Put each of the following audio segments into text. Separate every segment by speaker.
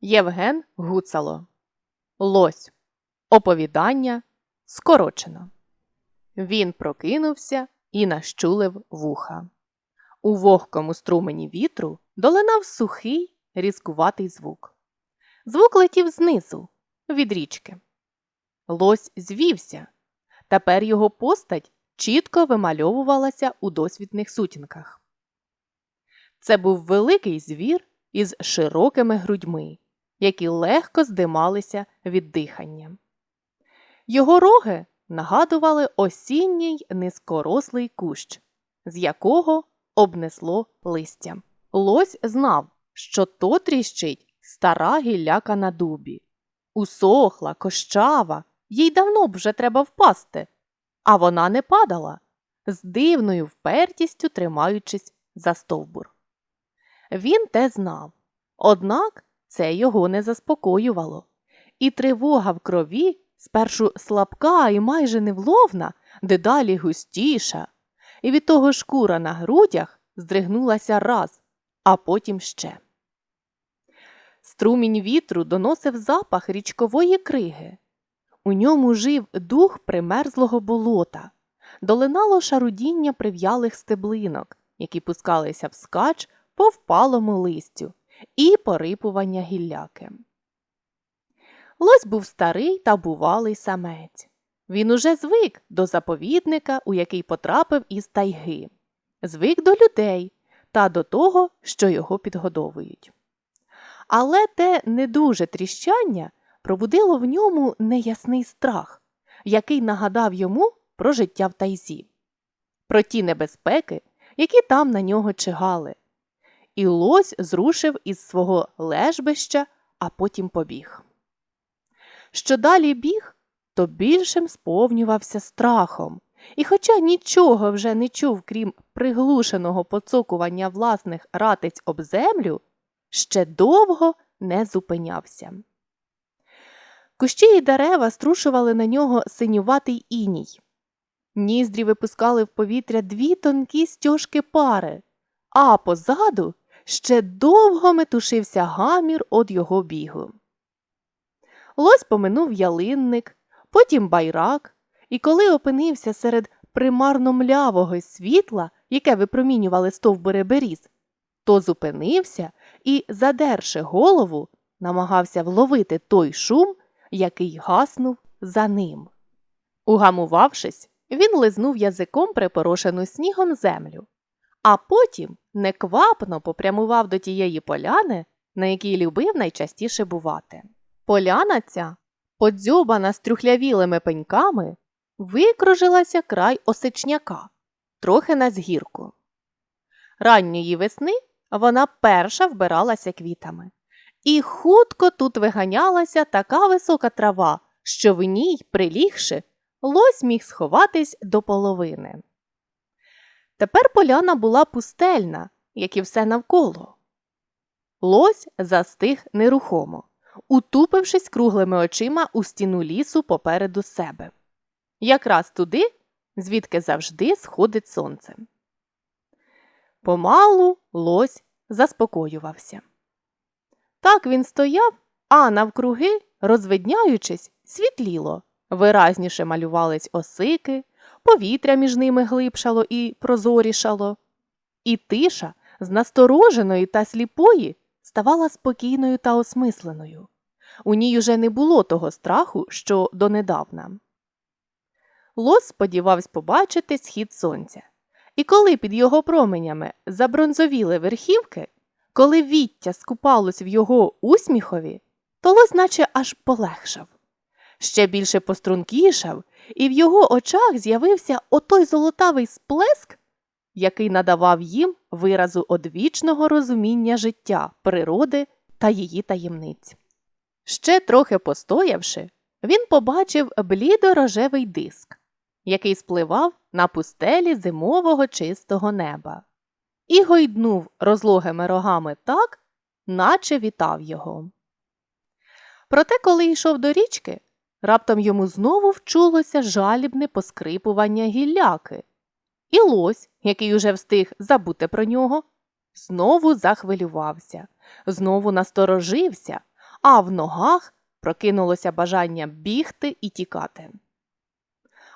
Speaker 1: Євген Гуцало. Лось. Оповідання скорочено. Він прокинувся і нащулив вуха. У вогкому струмені вітру долинав сухий, різкуватий звук. Звук летів знизу, від річки. Лось звівся. Тепер його постать чітко вимальовувалася у досвідних сутінках. Це був великий звір із широкими грудьми, які легко здималися від дихання. Його роги нагадували осінній низькорослий кущ, з якого обнесло листя. Лось знав, що то тріщить стара гілляка на дубі. Усохла, кощава, їй давно б вже треба впасти. А вона не падала, з дивною впертістю тримаючись за стовбур. Він те знав, однак це його не заспокоювало, і тривога в крові, спершу слабка і майже невловна, дедалі густіша, і від того шкура на грудях здригнулася раз, а потім ще. Струмінь вітру доносив запах річкової криги. У ньому жив дух примерзлого болота, долинало шарудіння прив'ялих стеблинок, які пускалися вскач по впалому листю, і порипування гілляки. Лось був старий та бувалий самець. Він уже звик до заповідника, у який потрапив із тайги, звик до людей та до того, що його підгодовують. Але те недуже тріщання пробудило в ньому неясний страх, який нагадав йому про життя в тайзі, про ті небезпеки, які там на нього чигали. І лось зрушив із свого лежбища, а потім побіг. Що далі біг, то більшим сповнювався страхом, і, хоча нічого вже не чув, крім приглушеного поцокування власних ратиць об землю, ще довго не зупинявся. Кущі й дерева струшували на нього синюватий іній. Ніздрі випускали в повітря дві тонкі стяжки пари, а позаду ще довго метушився гамір од його бігу. Лось поминув ялинник, потім байрак, і коли опинився серед примарно млявого світла, яке випромінювали стовбури беріз, то зупинився і, задерши голову, намагався вловити той шум, який гаснув за ним. Угамувавшись, він лизнув язиком припорошену снігом землю, а потім неквапно попрямував до тієї поляни, на якій любив найчастіше бувати. Поляна ця, подзьобана стрюхлявілими пеньками, викружилася край осичняка, трохи на згірку. Ранньої весни вона перша вбиралася квітами. І хутко тут виганялася така висока трава, що в ній, прилігши, лось міг сховатись до половини. Тепер поляна була пустельна, як і все навколо. Лось застиг нерухомо, утупившись круглими очима у стіну лісу попереду себе. Якраз туди, звідки завжди сходить сонце. Помалу лось заспокоювався. Так він стояв, а навкруги, розвидняючись, світліло, виразніше малювались осики, повітря між ними глибшало і прозорішало. І тиша з настороженої та сліпої ставала спокійною та осмисленою. У ній уже не було того страху, що донедавна. Лос сподівався побачити схід сонця. І коли під його променями забронзовіли верхівки, коли віття скупалось в його усміхові, то лось наче аж полегшав. Ще більше пострункішав, і в його очах з'явився отой золотавий сплеск, який надавав їм виразу одвічного розуміння життя, природи та її таємниць. Ще трохи постоявши, він побачив блідо-рожевий диск, який спливав на пустелі зимового чистого неба, і гойднув розлогими рогами так, наче вітав його. Проте, коли йшов до річки, раптом йому знову вчулося жалібне поскрипування гілляки, і лось, який уже встиг забути про нього, знову захвилювався, знову насторожився, а в ногах прокинулося бажання бігти і тікати.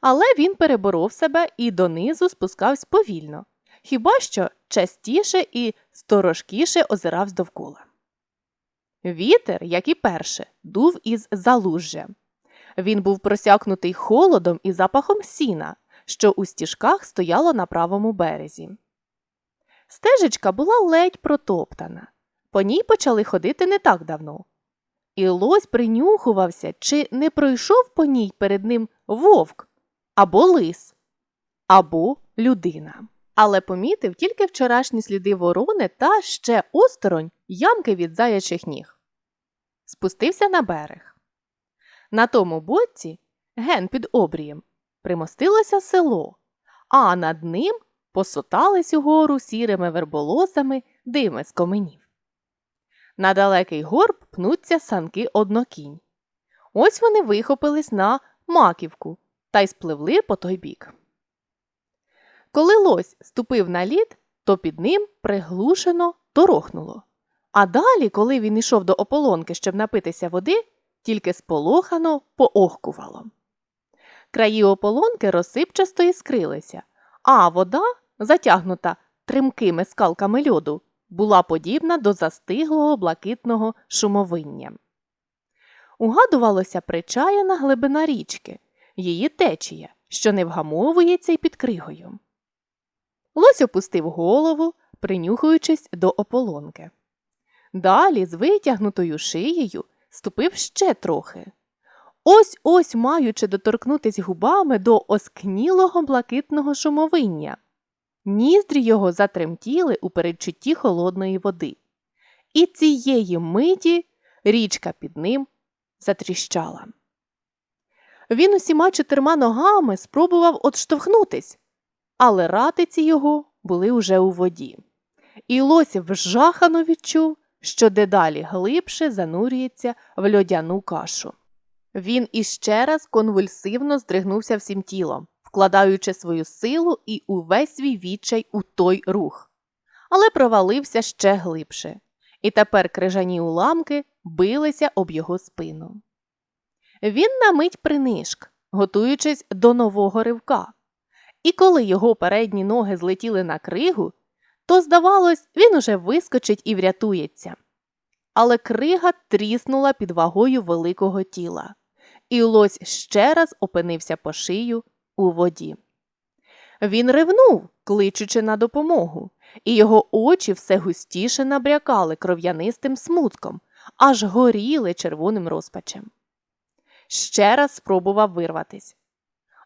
Speaker 1: Але він переборов себе і донизу спускався повільно, хіба що частіше і сторожкіше озирався довкола. Вітер, як і перше, дув із залужжя. Він був просякнутий холодом і запахом сіна, що у стіжках стояло на правому березі. Стежечка була ледь протоптана. По ній почали ходити не так давно. І лось принюхувався, чи не пройшов по ній перед ним вовк або лис, або людина. Але помітив тільки вчорашні сліди ворони та ще осторонь ямки від заячих ніг. Спустився на берег. На тому боці, ген під обрієм, примостилося село, а над ним посотались угору сірими верболосами дими з коменів. На далекий горб пнуться санки однокінь. Ось вони вихопились на маківку та й спливли по той бік. Коли лось ступив на лід, то під ним приглушено торохнуло. А далі, коли він йшов до ополонки, щоб напитися води, тільки сполохано поохкувало. Краї ополонки розсипчасто іскрилися, а вода, затягнута тримкими скалками льоду, була подібна до застиглого блакитного шумовиння. Угадувалося причаяна глибина річки, її течія, що не вгамовується й під кригою. Лось опустив голову, принюхуючись до ополонки. Далі, з витягнутою шиєю, ступив ще трохи. Ось ось маючи доторкнутись губами до оскнілого блакитного шумовиння. Ніздрі його затремтіли у передчутті холодної води. І цієї миті річка під ним затріщала. Він усіма чотирма ногами спробував отштовхнутись, але ратиці його були уже у воді. І лось вжахано відчув, що дедалі глибше занурюється в льодяну кашу. Він іще раз конвульсивно здригнувся всім тілом, вкладаючи свою силу і увесь свій відчай у той рух, але провалився ще глибше, і тепер крижані уламки билися об його спину. Він на мить принишк, готуючись до нового ривка, і коли його передні ноги злетіли на кригу, то, здавалось, він уже вискочить і врятується. Але крига тріснула під вагою великого тіла, і лось ще раз опинився по шию у воді. Він ревнув, кличучи на допомогу, і його очі все густіше набрякали кров'янистим смутком, аж горіли червоним розпачем. Ще раз спробував вирватись.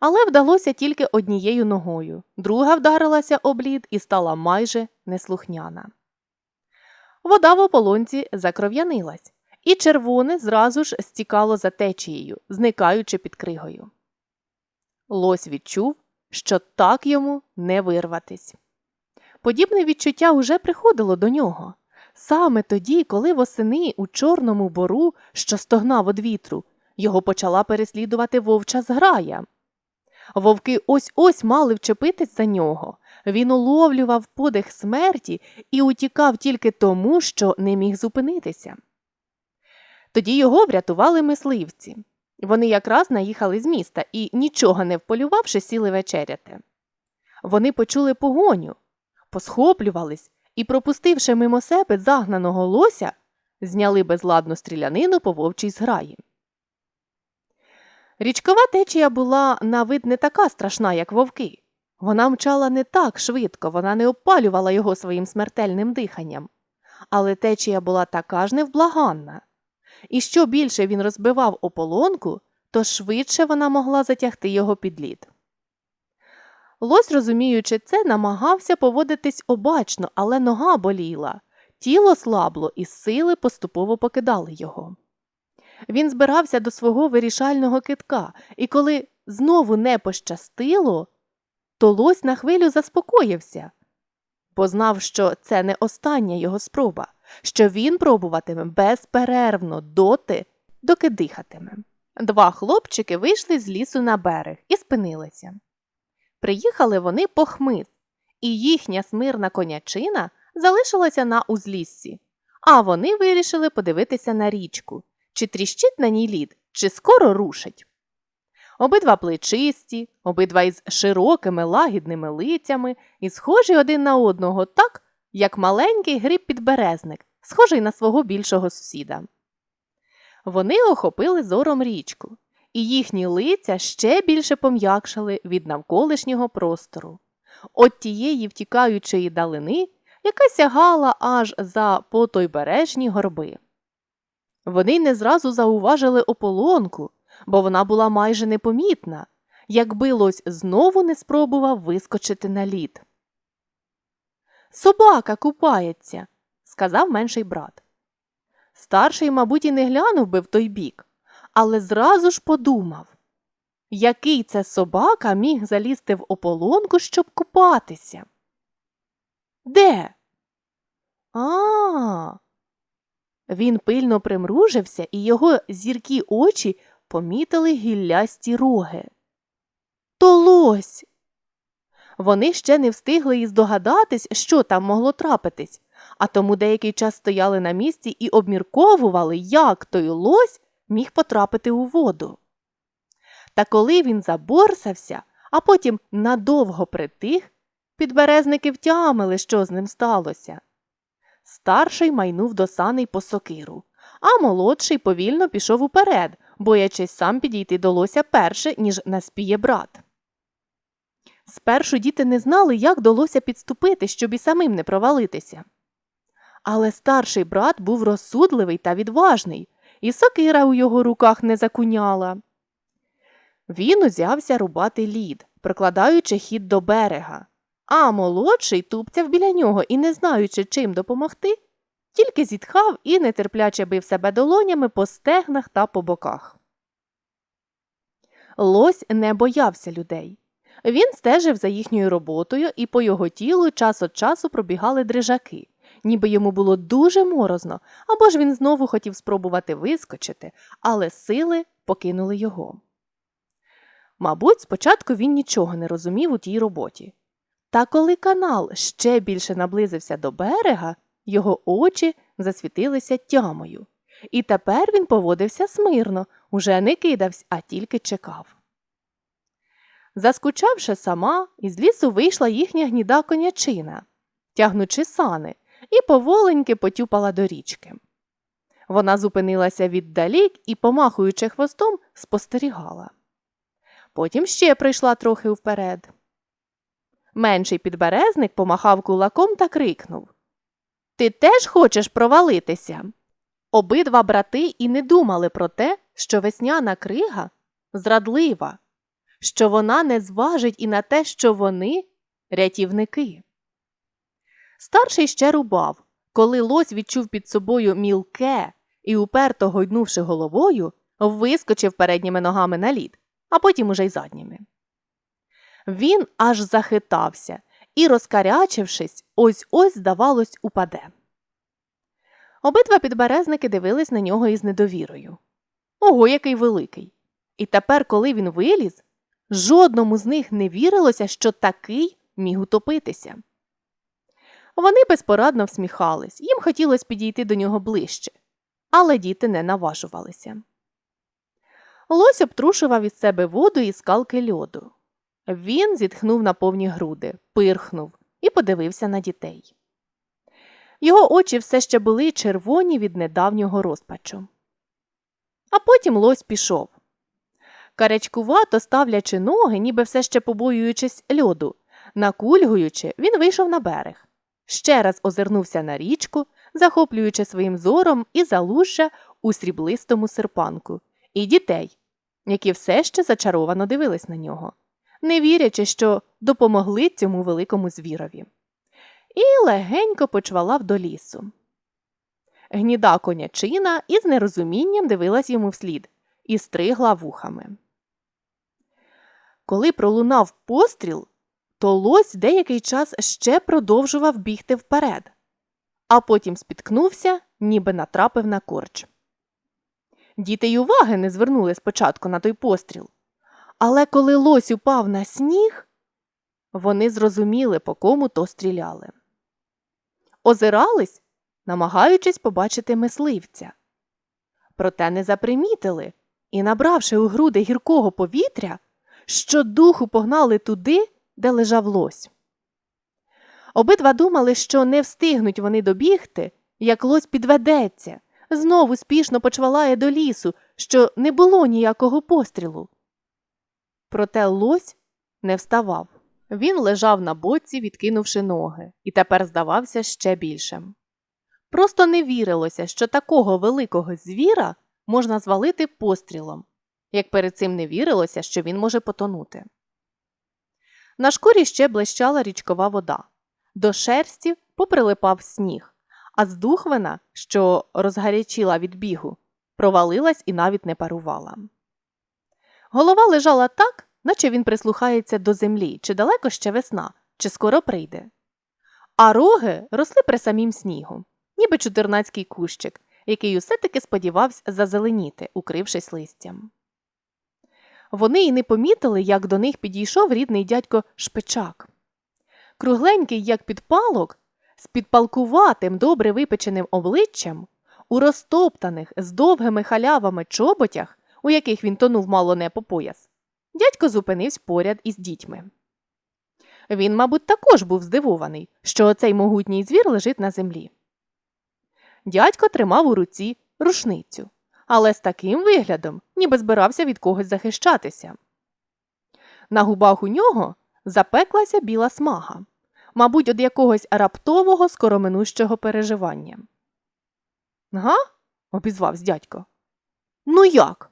Speaker 1: Але вдалося тільки однією ногою, друга вдарилася об лід і стала майже неслухняна. Вода в ополонці закров'янилась, і червоне зразу ж стікало за течією, зникаючи під кригою. Лось відчув, що так йому не вирватись. Подібне відчуття уже приходило до нього. Саме тоді, коли восени у Чорному бору, що стогнав од вітру, його почала переслідувати вовча зграя. Вовки ось ось мали вчепитись за нього. Він уловлював подих смерті і утікав тільки тому, що не міг зупинитися. Тоді його врятували мисливці. Вони якраз наїхали з міста і, нічого не вполювавши, сіли вечеряти. Вони почули погоню, посхоплювались і, пропустивши мимо себе загнаного лося, зняли безладну стрілянину по вовчій зграї. Річкова течія була на вид не така страшна, як вовки. Вона мчала не так швидко, вона не опалювала його своїм смертельним диханням. Але течія була така ж невблаганна. І що більше він розбивав ополонку, то швидше вона могла затягти його під лід. Лось, розуміючи це, намагався поводитись обачно, але нога боліла, тіло слабло і сили поступово покидали його. Він збирався до свого вирішального китка, і коли знову не пощастило, то лось на хвилю заспокоївся, бо знав, що це не остання його спроба, що він пробуватиме безперервно доти, доки дихатиме. Два хлопчики вийшли з лісу на берег і спинилися. Приїхали вони по хмиз, і їхня смирна конячина залишилася на узліссі, а вони вирішили подивитися на річку чи тріщить на ній лід, чи скоро рушить. Обидва плечисті, обидва із широкими лагідними лицями і схожі один на одного так, як маленький гриб підберезник, схожий на свого більшого сусіда. Вони охопили зором річку, і їхні лиця ще більше пом'якшали від навколишнього простору. От тієї втікаючої далини, яка сягала аж за потойбережні горби. Вони не зразу зауважили ополонку, бо вона була майже непомітна, якби лось знову не спробував вискочити на лід. Собака купається, сказав менший брат. Старший, мабуть, і не глянув би в той бік, але зразу ж подумав, який це собака міг залізти в ополонку, щоб купатися. Де? А. Він пильно примружився, і його зіркі очі помітили гіллясті роги. То лось. Вони ще не встигли і здогадатись, що там могло трапитись, а тому деякий час стояли на місці і обмірковували, як той лось міг потрапити у воду. Та коли він заборсався, а потім надовго притих, підберезники втямили, що з ним сталося. Старший майнув до саней по сокиру, а молодший повільно пішов уперед, боячись сам підійти до лося перше, ніж наспіє брат. Спершу діти не знали, як до лося підступити, щоб і самим не провалитися. Але старший брат був розсудливий та відважний, і сокира у його руках не закуняла. Він узявся рубати лід, прикладаючи хід до берега, а молодший тупцяв біля нього і, не знаючи, чим допомогти, тільки зітхав і нетерпляче бив себе долонями по стегнах та по боках. Лось не боявся людей. Він стежив за їхньою роботою, і по його тілу час від часу пробігали дрижаки, ніби йому було дуже морозно, або ж він знову хотів спробувати вискочити, але сили покинули його. Мабуть, спочатку він нічого не розумів у тій роботі. Та коли канал ще більше наблизився до берега, його очі засвітилися тямою, і тепер він поводився смирно, уже не кидався, а тільки чекав. Заскучавши сама, із лісу вийшла їхня гніда конячина, тягнучи сани, і поволеньки потюпала до річки. Вона зупинилася віддалік і, помахуючи хвостом, спостерігала. Потім ще прийшла трохи вперед. Менший підберезник помахав кулаком та крикнув Ти теж хочеш провалитися? Обидва брати і не думали про те, що весняна крига зрадлива, що вона не зважить і на те, що вони рятівники. Старший ще рубав, коли лось відчув під собою мілке і, уперто гойднувши головою, вискочив передніми ногами на лід, а потім уже й задніми. Він аж захитався і, розкарячившись, ось ось, здавалось, упаде. Обидва підберезники дивились на нього із недовірою. Ого, який великий! І тепер, коли він виліз, жодному з них не вірилося, що такий міг утопитися. Вони безпорадно всміхались, їм хотілося підійти до нього ближче, але діти не наважувалися. Лось обтрушував із себе воду і скалки льоду. Він зітхнув на повні груди, пирхнув і подивився на дітей. Його очі все ще були червоні від недавнього розпачу. А потім лось пішов. Карячкувато ставлячи ноги, ніби все ще побоюючись льоду, накульгуючи, він вийшов на берег. Ще раз озирнувся на річку, захоплюючи своїм зором і залужжя у сріблистому серпанку, і дітей, які все ще зачаровано дивились на нього не вірячи, що допомогли цьому великому звірові. І легенько почвалав до лісу. Гніда конячина із нерозумінням дивилась йому вслід і стригла вухами. Коли пролунав постріл, то лось деякий час ще продовжував бігти вперед, а потім спіткнувся, ніби натрапив на корч. Діти й уваги не звернули спочатку на той постріл, але коли лось упав на сніг, вони зрозуміли, по кому то стріляли. Озирались, намагаючись побачити мисливця. проте не запримітили і, набравши у груди гіркого повітря, щодуху погнали туди, де лежав лось. Обидва думали, що не встигнуть вони добігти, як лось підведеться, знову спішно почвалає до лісу, що не було ніякого пострілу. Проте лось не вставав. Він лежав на боці, відкинувши ноги, і тепер здавався ще більшим. Просто не вірилося, що такого великого звіра можна звалити пострілом, як перед цим не вірилося, що він може потонути. На шкурі ще блищала річкова вода, до шерсті поприлипав сніг, а з духвина, що розгарячіла від бігу, провалилась і навіть не парувала. Голова лежала так, наче він прислухається до землі, чи далеко ще весна, чи скоро прийде. А роги росли при самім снігу, ніби чудернацький кущик, який усе таки сподівався зазеленіти, укрившись листям. Вони й не помітили, як до них підійшов рідний дядько Шпичак. Кругленький, як підпалок, з підпалкуватим, добре випеченим обличчям, у розтоптаних з довгими халявами чоботях, у яких він тонув мало не по пояс, дядько зупинився поряд із дітьми. Він, мабуть, також був здивований, що оцей могутній звір лежить на землі. Дядько тримав у руці рушницю, але з таким виглядом, ніби збирався від когось захищатися. На губах у нього запеклася біла смага, мабуть, від якогось раптового скороминущого переживання. Га? обізвався дядько. Ну як?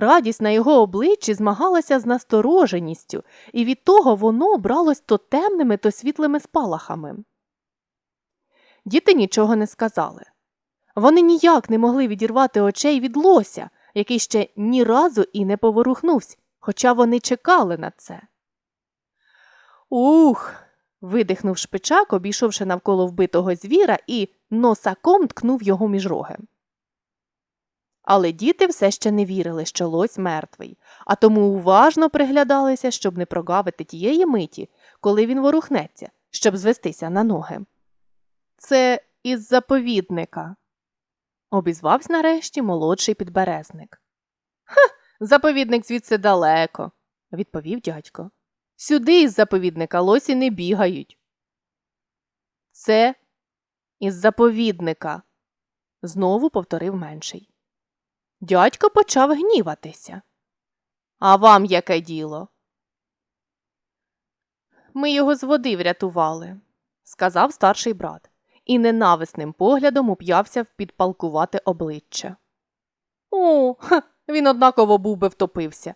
Speaker 1: Радість на його обличчі змагалася з настороженістю, і від того воно бралось то темними, то світлими спалахами. Діти нічого не сказали. Вони ніяк не могли відірвати очей від лося, який ще ні разу і не поворухнувся, хоча вони чекали на це. Ух. видихнув шпичак, обійшовши навколо вбитого звіра, і носаком ткнув його між роги. Але діти все ще не вірили, що лось мертвий, а тому уважно приглядалися, щоб не прогавити тієї миті, коли він ворухнеться, щоб звестися на ноги. Це із заповідника, обізвався нарешті молодший підберезник. Ха, заповідник звідси далеко, відповів дядько. Сюди із заповідника лосі не бігають. Це із заповідника, знову повторив менший. Дядько почав гніватися. А вам яке діло? Ми його з води врятували, сказав старший брат, і ненависним поглядом уп'явся в підпалкувати обличчя. О, ха, він однаково був би втопився.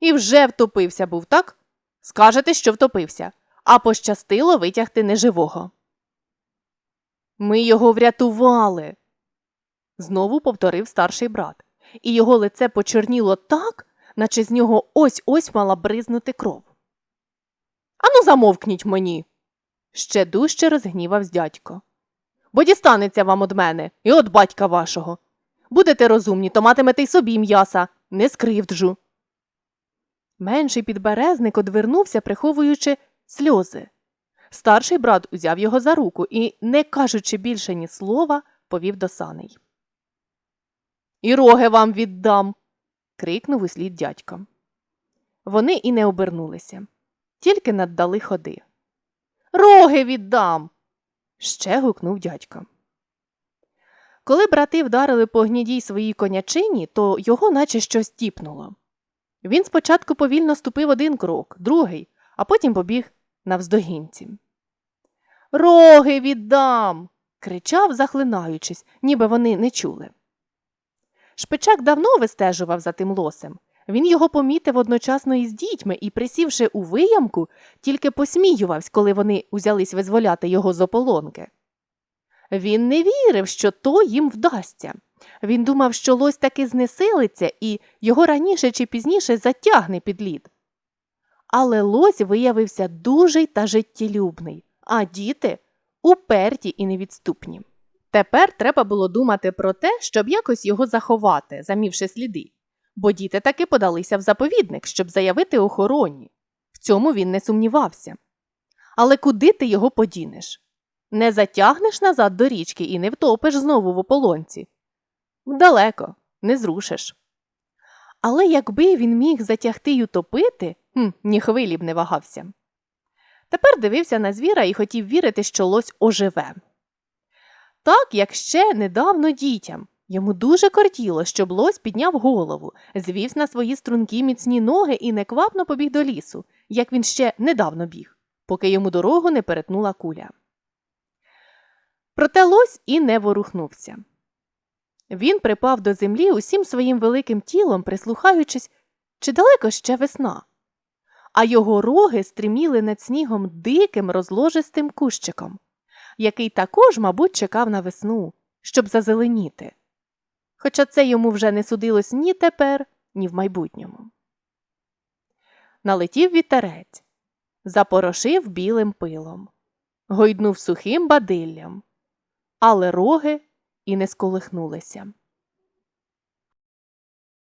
Speaker 1: І вже втопився був, так? Скажете, що втопився, а пощастило витягти неживого. Ми його врятували, знову повторив старший брат, і його лице почорніло так, наче з нього ось ось мала бризнути кров. Ану, замовкніть мені. ще дужче розгнівавсь дядько. Бо дістанеться вам од мене і от батька вашого. Будете розумні, то матимете й собі м'яса, не скривджу. Менший підберезник одвернувся, приховуючи сльози. Старший брат узяв його за руку і, не кажучи більше ні слова, повів до саней. І роги вам віддам. крикнув услід дядько. Вони і не обернулися, тільки наддали ходи. Роги віддам. ще гукнув дядько. Коли брати вдарили по гнідій своїй конячині, то його наче щось тіпнуло. Він спочатку повільно ступив один крок, другий, а потім побіг навздогінці. Роги віддам. кричав, захлинаючись, ніби вони не чули. Шпичак давно вистежував за тим лосем. Він його помітив одночасно із дітьми і, присівши у виямку, тільки посміювався, коли вони узялись визволяти його з ополонки. Він не вірив, що то їм вдасться. Він думав, що лось таки знесилиться і його раніше чи пізніше затягне під лід. Але лось виявився дужий та життєлюбний, а діти уперті і невідступні. Тепер треба було думати про те, щоб якось його заховати, замівши сліди, бо діти таки подалися в заповідник, щоб заявити охороні. В цьому він не сумнівався. Але куди ти його подінеш? Не затягнеш назад до річки і не втопиш знову в ополонці. Далеко, не зрушиш. Але якби він міг затягти й утопити, хм, ні хвилі б не вагався. Тепер дивився на звіра і хотів вірити, що лось оживе. Так, як ще недавно дітям. Йому дуже кортіло, щоб лось підняв голову, звівся на свої стрункі міцні ноги і неквапно побіг до лісу, як він ще недавно біг, поки йому дорогу не перетнула куля. Проте лось і не ворухнувся. Він припав до землі усім своїм великим тілом, прислухаючись, чи далеко ще весна, а його роги стріміли над снігом диким розложистим кущиком, який також, мабуть, чекав на весну, щоб зазеленіти. Хоча це йому вже не судилось ні тепер, ні в майбутньому. Налетів вітерець, запорошив білим пилом, гойднув сухим бадиллям, але роги і не сколихнулися.